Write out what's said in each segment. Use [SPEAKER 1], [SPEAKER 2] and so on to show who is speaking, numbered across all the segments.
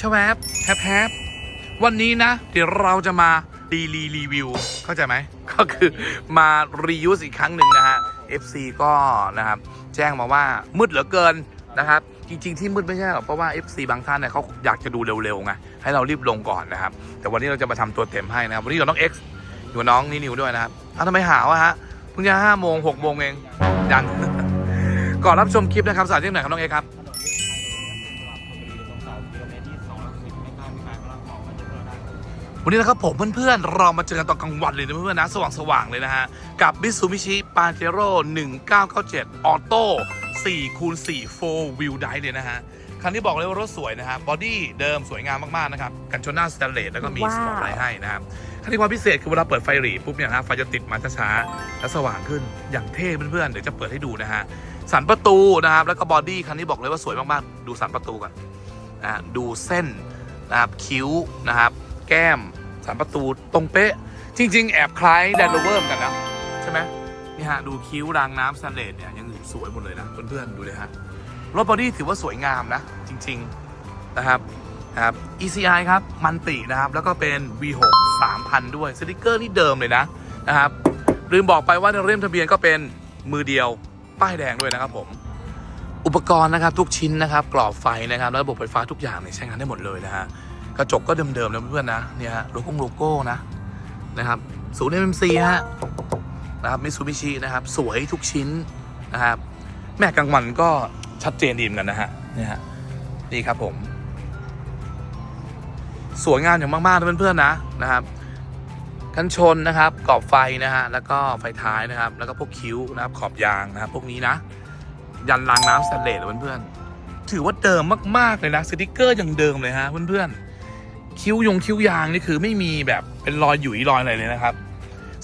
[SPEAKER 1] ชวบแฮปแฮปวันนี้นะ เดี๋ยวเราจะมาดีรีรีวิว เข้าใจไหม ก็คือมา reuse อีกครั้งหนึ่งนะฮะ FC ก็นะครับ แจ้งมาว่ามืดเหลือเกินนะครับ จริง ๆ ที่มืดไม่ใช่หรอกเพราะว่า FC บางท่านเนี่ยเขาอยากจะดูเร็วๆไงให้เรารีบลงก่อนนะครับ แต่วันนี้เราจะมาทำตัวเต็มให้นะครับวันนี้เราน้อง X อยู่น้องนี่นิวด้วยนะครับอ้าวทำไมหาวะฮะเพิ่งจะห้าโมงหกโมงเองยังก่อนรับชมคลิปนะครับสายที่ไหนครับน้องเอ็กซ์ครับ วันนี้นะครับผมเพื่อนๆ เรามาเจอกันตอนกลางวันเลยนะเพื่อนๆนะสว่างๆเลยนะฮะ กับ Mitsubishi Pajero 1997 Auto 4คูณ4 4 Wheel Drive เลยนะฮะ คันนี้บอกเลยว่ารถสวยนะฮะบอดี้เดิมสวยงามมากๆนะครับ กันชนหน้าสแตนเลสแล้วก็มีสปอร์ตไลท์ให้นะครับคันนี้ความพิเศษคือเวลาเปิดไฟหรีปุ๊บเนี่ยนะฮะไฟจะติดมาช้าๆและสว่างขึ้นอย่างเท่เพื่อนๆเดี๋ยวจะเปิดให้ดูนะฮะสันประตูนะครับแล้วก็บอดี้คันนี้บอกเลยว่าสวยมากๆ ดูสันประตูก่อนนะฮะดูเส้นนะครับคิ้วนะครับ แก้มสันประตูตรงเป๊ะ จริง ๆ แอบคล้ายแดนโรเวอร์เหมือนกันนะใช่ไหมนี่ฮะดูคิ้วรางน้ำสแตนเลสเนี่ยยังสวยหมดเลยนะเพื่อนๆดูเลยฮะรถบอดี้ถือว่าสวยงามนะ จริง ๆ นะครับนะครับ ECI ครับ มันตินะครับ แล้วก็เป็น V6 3,000 ด้วย สติกเกอร์นี่เดิมเลยนะนะครับ ลืมบอกไปว่าในเล่มทะเบียนก็เป็นมือเดียว ป้ายแดงด้วยนะครับผม อุปกรณ์นะครับทุกชิ้นนะครับ กรอบไฟนะครับ แล้วระบบไฟฟ้าทุกอย่างเนี่ยใช้งานได้หมดเลยนะฮะ กระจกก็เดิมๆนะเพื่อนๆนะเนี่ยฮะโลโก้โลโก้นะนะครับศูนย์ MMC ฮะนะครับมิซูบิชินะครับ สวยทุกชิ้นนะครับ แม่กลางวันก็ชัดเจนดีเหมือนกันนะฮะเนี่ยฮะนี่ครับผม สวยงามอย่างมากๆนะเพื่อนๆนะนะครับกันชนนะครับกรอบไฟนะฮะแล้วก็ไฟท้ายนะครับ แล้วก็พวกคิ้วนะครับ ขอบยางนะครับ พวกนี้นะ ยันรางน้ำสแตนเลสเพื่อนๆถือว่าเดิมมากๆเลยนะสติกเกอร์ยังเดิมเลยฮะเพื่อนๆ คิ้วยงคิ้วยางนี่คือไม่มีแบบเป็นรอยหยุยรอยอะไรเลยนะครับ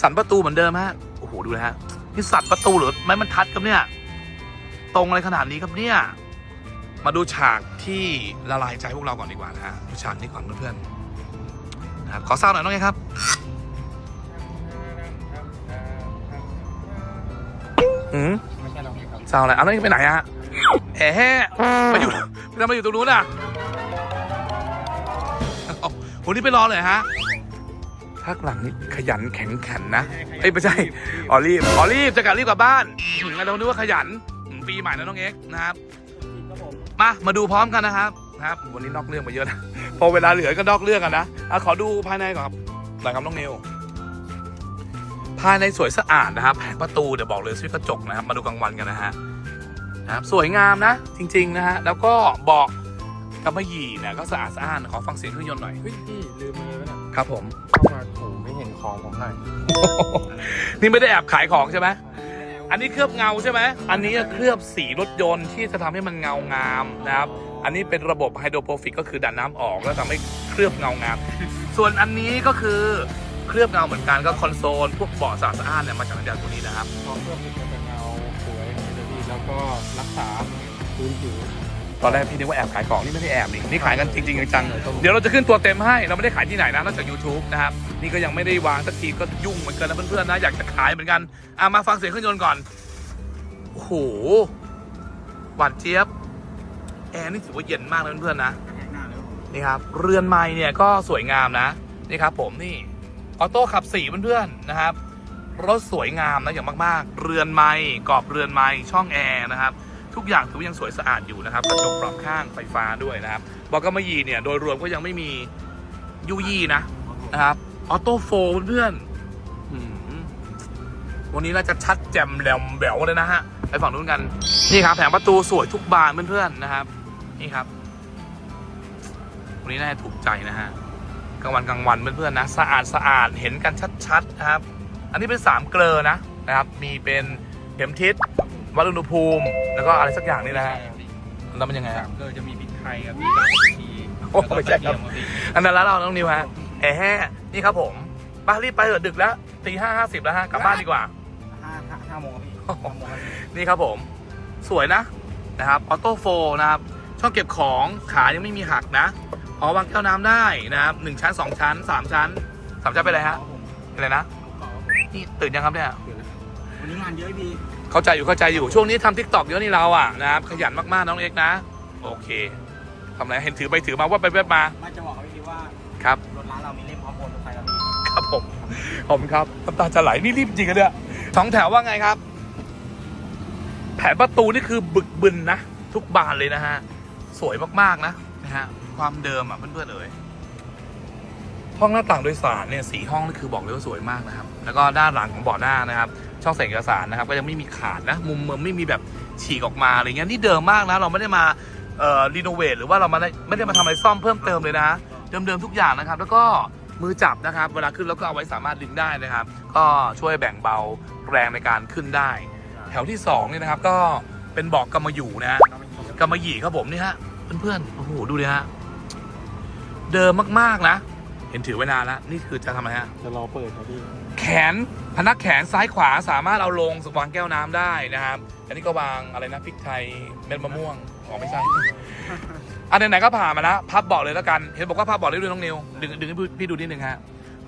[SPEAKER 1] สันประตูเหมือนเดิมฮะโอ้โหดูนะฮะนี่สันประตูหรือไม้บรรทัดครับเนี่ย ตรงอะไรขนาดนี้ครับเนี่ย มาดูฉากที่ละลายใจพวกเราก่อนดีกว่านะฮะดูฉากนี้ก่อนเพื่อนๆนะครับขอซาวหน่อยน้องเอครับอืม
[SPEAKER 2] ไม่ใช่เราครับ
[SPEAKER 1] ซาวอะไรเอาแล้วนี่ไปไหนอะแอะแห่มาอยู่ทำไมาอยู่ตรงนู้นอะ เอาวันนี้ไปรอเลยฮะพักหลังนี่ขยันแข็งขันนะเอ้ยไม่ใช่อ๋อรีบอ๋อรีบจะกลับรีบกลับบ้านถึงเรานึกว่าขยันอืมปีใหม่นะน้องเอ็กซ์นะครับ
[SPEAKER 2] ครับผม
[SPEAKER 1] มามาดูพร้อมกันนะครับนะครับ วันนี้นอกเรื่องมาเยอะนะพอเวลาเหลือก็นอกเรื่องกันนะอะขอดูภายในก่อนครับหน่อยครับน้องนิวภายในสวยสะอาดนะครับแผงประตูเดี๋ยวบอกเลยซื้อกระจกนะครับมาดูกลางวันกันนะฮะนะครับสวยงามนะ จริง ๆ นะฮะแล้วก็เบอก กำมะหยี่เนี่ยก็สะอาดสะอ้านขอฟังเสียงเครื่องยนต์หน่อย
[SPEAKER 2] เฮ้ยพี่ลืมมือไว้น่ะ
[SPEAKER 1] ครับผม
[SPEAKER 2] เข้ามาถูไม่เห็นของผมหน่อย
[SPEAKER 1] นี่ไม่ได้แอบขายของใช่ไหมอันนี้เคลือบเงาใช่ไหม อันนี้เคลือบสีรถยนต์ที่จะทำให้มันเงางามนะครับ อันนี้เป็นระบบไฮโดรโปรฟิกก็คือดันน้ำออกแล้วทำให้เคลือบเงางาม ส่วนอันนี้ก็คือเคลือบเงาเหมือนกันก็คอนโซลพวกเบาะสะอาดสะอ้านเนี่ยมาจากน้ำยาตัวนี้นะครับ
[SPEAKER 2] พอเครื่องติดก็จะเงาสวยเลยพี่แล้วก็รักษาพื้นผิว
[SPEAKER 1] ตอนแรกพี่นึกว่าแอบขายของนี่ไม่ได้แอบนี่นี่ขายกันจริงๆจังๆเดี๋ยวเราจะขึ้นตัวเต็มให้เราไม่ได้ขายที่ไหนนะนอกจาก YouTube นะครับนี่ก็ยังไม่ได้วางสักทีก็ยุ่งเหมือนกันนะเพื่อนๆนะอยากจะขายเหมือนกันอะมาฟังเสียงเครื่องยนต์ก่อนโอ้โหหวานเจี๊ยบแอร์นี่ถือว่าเย็นมากนะเพื่อนๆนะ
[SPEAKER 2] นี่
[SPEAKER 1] ครับเรือนไม้เนี่ยก็สวยงามนะนี่ครับ ผมนี่ออโต้ขับสี่เพื่อนๆนะครับรถสวยงามนะอย่างมากๆ เรือนไม้กรอบเรือนไม้ช่องแอร์นะครับ ทุกอย่างถือว่ายังสวยสะอาดอยู่นะครับกระจกปรับข้างไฟฟ้าด้วยนะครับบอกกำมะหยี่เนี่ยโดยรวมก็ยังไม่มียุยี่นะนะครับออโต้โฟเพื่อนวันนี้น่าจะชัดแจ่มแหลมแบวเลยนะฮะไปฝั่งนู้นกันนี่ครับแผงประตูสวยทุกบานเพื่อนๆนะครับ นี่ครับ วันนี้น่าจะถูกใจนะฮะกลางวันกลางวันเพื่อนๆนะสะอาดสะอาดเห็นกันชัดๆนะครับ อันนี้เป็นสามเกลอนะนะครับ มีเป็นเข็มทิศ วัดอุณหภูมิ แล้วก็อะไรสักอย่างนี่นะฮะแล้วมันยังไง
[SPEAKER 2] สา
[SPEAKER 1] ฮะ
[SPEAKER 2] มก็จะมีพริกไทยครับพี่กับพริกชี
[SPEAKER 1] โอ้ไม่ใช่ครับ
[SPEAKER 2] แล้วก็กะเทียมพี่
[SPEAKER 1] อันนั้นแล้วเราน้องนิวฮะแห่แห่นี่ครับผมไป้ารีบไปเถอะดึกแล้วตีห้าห้าสิบแล้วฮะกลับบ้านดีกว่า
[SPEAKER 2] ห้าห้าห้าโมงครับพี่ห้าโมงครับพี่
[SPEAKER 1] นี่ครับผม สวยนะนะครับออโต้โฟนะครับช่องเก็บของขายังไม่มีหักนะพอวางแก้วน้ำได้นะครับหนึ่งชั้นสองชั้นสามชั้นสามชั้นไปเลยฮะ
[SPEAKER 2] ครับผม
[SPEAKER 1] อะไรนะ
[SPEAKER 2] ขอครับผม
[SPEAKER 1] นี่ตื่นยังครับเนี่ย
[SPEAKER 2] วันนี้งานเยอะพี่
[SPEAKER 1] เข้าใจอยู่เข้าใจอยู่ช่วงนี้ทำทิกตอกเยอะนี่เราอะนะครับขยันมากๆน้องเอ็กซ์นะ โอเคทำอะไรเห็นถือไปถือมาว่าไปแวบมา
[SPEAKER 2] ไม่จะบอกเขาพี่ว่า
[SPEAKER 1] ครับ
[SPEAKER 2] รถร้านเรามีเล่มพร้อมโอนรถไฟแล้วพี่
[SPEAKER 1] ครับผมขอบคุณครับน้ำตาจะไหลนี่รีบจริงกันเนี่ยสองแถวว่าไงครับ แผนประตูนี่คือบึกบึนนะทุกบานเลยนะฮะสวยมากๆนะนะฮะความเดิมอะเพื่อนๆเอ๋ยห้องหน้าต่างโดยสารเนี่ยสีห้องนี่คือบอกเลยว่าสวยมากนะครับ แล้วก็ด้านหลังของเบาะหน้านะครับ ช่องใส่เอกสารนะครับก็ยังไม่มีขาดนะมุมมันไม่มีแบบฉีกออกมาอะไรเงี้ยนี่เดิมมากนะเราไม่ได้มาเอ่อรีโนเวทหรือว่าเรามาได้ไม่ได้มาทำอะไรซ่อมเพิ่มเติมเลยนะเดิมๆทุกอย่างนะครับ แล้วก็มือจับนะครับ เวลาขึ้นแล้วก็เอาไว้สามารถดึงได้นะครับ ก็ช่วยแบ่งเบาแรงในการขึ้นได้ แถวที่สองนี่นะครับก็เป็นเบอกกำมะหยู่นะฮะ
[SPEAKER 2] ก็ไม่มี
[SPEAKER 1] กำมะหยี่ครับผมนี่ฮะเพื่อนๆโอ้โหดูดิฮะเดิมมากๆนะ เห็นถือไว้นานแล้วนี่คือจะทำอะไรฮะ
[SPEAKER 2] จะรอเปิดครับพี่
[SPEAKER 1] แขน พนักแขนซ้ายขวาสามารถเอาลงวางแก้วน้ำได้นะครับ อันนี้ก็วางอะไรนะพริกไทยเม็ดมะม่วงอ๋อไม่ใช่อันไหนๆก็ผ่านมาแล้วพับเบาะเลยแล้วกัน เห็นบอกว่าพับเบาะได้ด้วยน้องนิวดึงดึงให้พี่ดูนิดนึงฮะ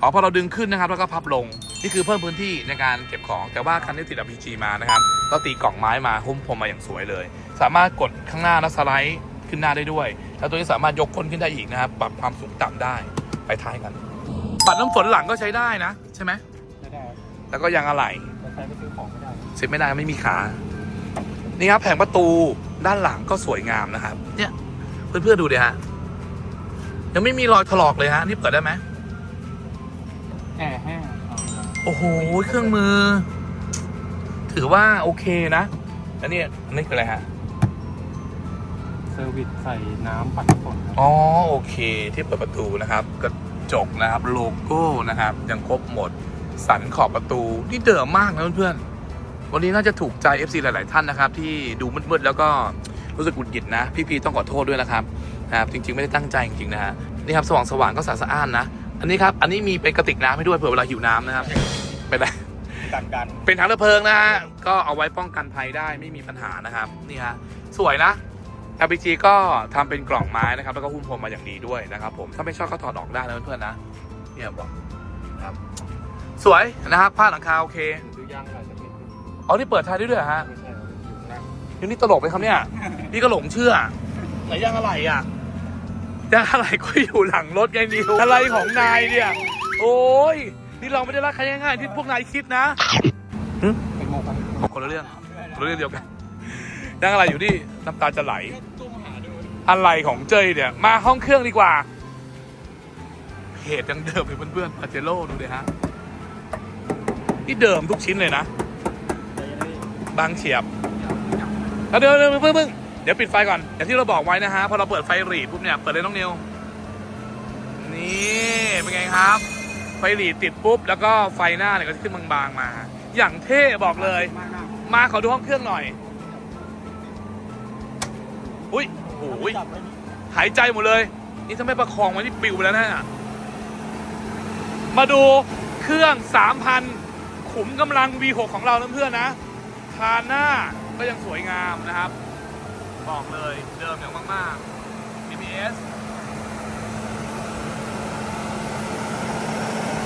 [SPEAKER 1] อ๋อพอเราดึงขึ้นนะครับแล้วก็พับลงนี่คือเพิ่มพื้นที่ในการเก็บของแต่ว่าคันที่ติด RPG มานะครับ ก็ตีกล่องไม้มาหุ้มพรมมาอย่างสวยเลย สามารถกดข้างหน้าแล้วสไลด์ขึ้นหน้าได้ด้วย แล้วตัวนี้สามารถยกก้นขึ้นได้อีกนะครับปรับความสูงต่ำได้ไปท้ายกัน ปัดน้ำฝนหลังก็ใช้ได้นะ ใช่ไหม แล้วก็ยางอะไหล่
[SPEAKER 2] รถไฟไปซื้อของไม่ได้
[SPEAKER 1] เซ็ตไม่ได้ไม่มีขา นี่ครับแผงประตูด้านหลังก็สวยงามนะครับ เนี่ยเพื่อนๆดูดิฮะยังไม่มีรอยถลอกเลยฮะนี่เปิดได้ไหม
[SPEAKER 2] แอร์แห้งเอา
[SPEAKER 1] โอ้โหเครื่องมือ ถือว่าโอเคนะแล้วนี่อันนี่คืออะไรฮะ
[SPEAKER 2] เซอร์วิสใส่น้ำปัดน้ำฝนครับ
[SPEAKER 1] อ๋อโอเคที่เปิดประตูนะครับ กระจกนะครับโลโก้นะครับ ยังครบหมด สันขอบประตูนี่เดิมมากนะเพื่อนๆวันนี้น่าจะถูกใจ FC หลาย ๆ ท่านนะครับ ที่ดูมืดๆแล้วก็รู้สึกหงุดหงิดนะ พี่พีต้องขอโทษด้วยนะครับนะครับจริง ๆ ไม่ได้ตั้งใจจริง ๆ นะฮะนี่ครับสว่างสว่างๆก็สะสะอ้านนะ อันนี้ครับ อันนี้มีเป็นกระติกน้ำให้ด้วยเผื่อเวลาหิวน้ำนะครับเป็นไร
[SPEAKER 2] กันกัน
[SPEAKER 1] เป็นถังระเพลิงนะฮะก็เอาไว้ป้องกันภัยได้ไม่มีปัญหานะครับนี่ฮะสวยนะ LPG ก็ทำเป็นกล่องไม้นะครับ แล้วก็หุ้มพรมมาอย่างดีด้วยนะครับ ผมถ้าไม่ชอบก็ถอดออกได้นะเพื่อนๆนะเนี่ยบอกครับ สวยนะครับผ้าหลังคาโอเค
[SPEAKER 2] ซื้อย่างอะไรจะเป็น
[SPEAKER 1] อ๋อนี่เปิดท้ายได้ด้วยเหรอฮะ
[SPEAKER 2] ไม่ใช่ครับอยู่ข้างหน้า
[SPEAKER 1] ยังนี่ตลกไหมครับเนี่ยพี่ก็หลงเชื่อไหนย่างอะไรอะย่างอะไรก็อยู่หลังรถไงนิวอะไรของนายเนี่ย โอ้ยนี่เราไม่ได้รักใครง่ายๆที่พวกนายคิดนะ
[SPEAKER 2] เป็นโมกัน
[SPEAKER 1] คนละเรื่องคนละเรื่องเดียวกันย่างอะไรอยู่นี่น้ำตาจะไหล
[SPEAKER 2] ตุ้มหาดู
[SPEAKER 1] อะไรของเจยเนี่ย มาห้องเครื่องดีกว่าเพจยังเดิมเลยเพื่อนๆปาเจโร่ดูดิฮะ นี่เดิมทุกชิ้นเลยนะ บางเฉียบแล้วเดี๋ยวเดี๋ยวเพิ่งเพิ่งเดี๋ยวปิดไฟก่อน อย่างที่เราบอกไว้นะฮะ พอเราเปิดไฟหรีดปุ๊บเนี่ย เปิดเลยน้องนิว นี่ เป็นไงครับ ไฟหรีดติดปุ๊บ แล้วก็ไฟหน้าเนี่ยก็จะขึ้นบางๆมา อย่างเท่บอกเลย มาขอดูห้องเครื่องหน่อย อุ้ยโอ้โห
[SPEAKER 2] จับไว้นี่
[SPEAKER 1] หายใจหมดเลย นี่ถ้าไม่ประคองไว้นี่ปิวไปแล้วนะมาดูเครื่อง 3,000 ขุมกำลัง V6 ของเราเพื่อนๆนะคานหน้าก็ยังสวยงามนะครับ บอกเลยเดิมอย่างมากๆ BBS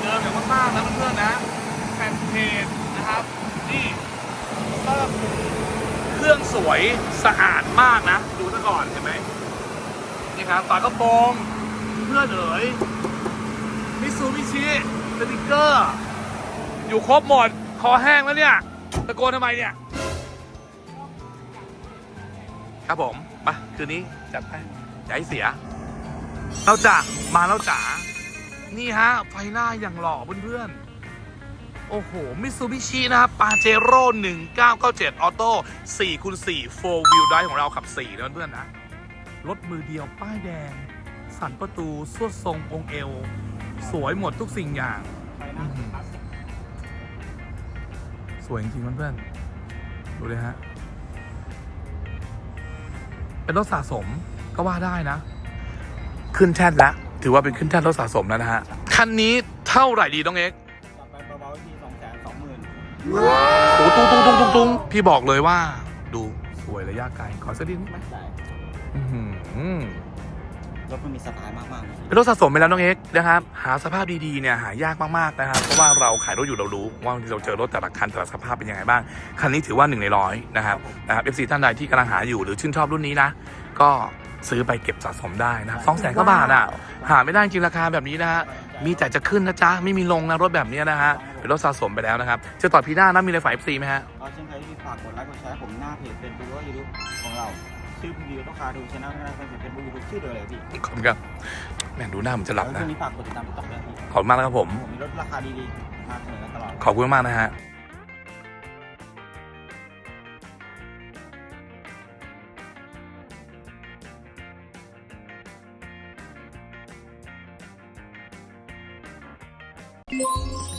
[SPEAKER 1] เดิมอย่างมากๆนะเพื่อนๆนะแผ่นเพจนะครับ นี่ก็เครื่องสวยสะอาดมากนะ ดูซะก่อนเห็นไหมนี่ครับฝากระโปรงเพื่อนเอ๋ยมิซูมิชิสติกเกอร์ อยู่ครบหมด คอแห้งแล้วเนี่ย ตะโกนทำไมเนี่ย ครับผมมาคืนนี้จัดไปอย่าให้เสีย เราจะมาแล้วจ๋า นี่ฮะ ไฟหน้าอย่างหล่อเพื่อนๆ โอ้โห มิซูบิชินะครับปาเจโร่1997 ออโต้4คูณ4 4 wheel drive ของเราขับ 4 นะเพื่อนๆนะ รถมือเดียวป้ายแดง สันประตูสวดทรงองค์เอว สวยหมดทุกสิ่งอย่าง
[SPEAKER 2] ไปนะคลา สสิก
[SPEAKER 1] สวยจริงๆเพื่อนๆดูเลยฮะ เป็นรถสะสมก็ว่าได้นะ ขึ้นแท่นแล้วถือว่าเป็นขึ้นแท่นรถสะสมแล้วนะฮะ คันนี้เท่าไหร่ดีน้องเอ็กซ์
[SPEAKER 2] จับไปเบาๆทีสองแสนสองหมื่น
[SPEAKER 1] โอ้ตุ้งตุ้งตุ้งตุ้งตุ้งพี่บอกเลยว่า ดูสวยระยะไกลขอสักนิดไหม
[SPEAKER 2] ได้
[SPEAKER 1] อื้อหือ
[SPEAKER 2] รถมันมีสไตล์มากๆเลย
[SPEAKER 1] เป็นรถสะสมไปแล้วน้องเอ็กซ์นะครับหาสภาพดีๆเนี่ยหายากมากๆนะครับเพราะว่าเราขายรถอยู่เรารู้ว่าบางทีเราเจอรถแต่ละคันแต่ละสภาพเป็นยังไงบ้างคันนี้ถือว่าหนึ่งในร้อยนะครับนะครับ FC ท่านใดที่กำลังหาอยู่หรือชื่นชอบรุ่นนี้นะก็ซื้อไปเก็บสะสมได้นะสองแสนกว่าบาทอะหาไม่ได้จริงราคาแบบนี้นะฮะมีแต่จะขึ้นนะจ๊ะ ไม่มีลงนะ รถแบบนี้นะฮะ เป็นรถสะสมไปแล้วนะครับเจะต่อพีหน้านะมีอะไรฝ่าย FC ไหมฮะ
[SPEAKER 2] ก็เช่นเคยที่ฝากกดไลค์กดแชร์ผมหน้าเพจเป็นดูว่ายูทูบของเรา ชื่อพีดีต้องคาดูชแนลหน้าเพจเป็นบูยูทูบชื่อเดียวเลยพี่
[SPEAKER 1] ขอบคุณครับแม่งดูหน้ามันจะหลับ
[SPEAKER 2] แล้ว
[SPEAKER 1] นะ
[SPEAKER 2] ช่วงนี้ฝากกดติดตามติ๊กต็อกเลยพี่
[SPEAKER 1] ขอบคุณมากนะครับผม
[SPEAKER 2] ผมมีรถราคาดีๆมาเสนอกันตลอด
[SPEAKER 1] ขอบคุณมากนะฮะ
[SPEAKER 3] Thank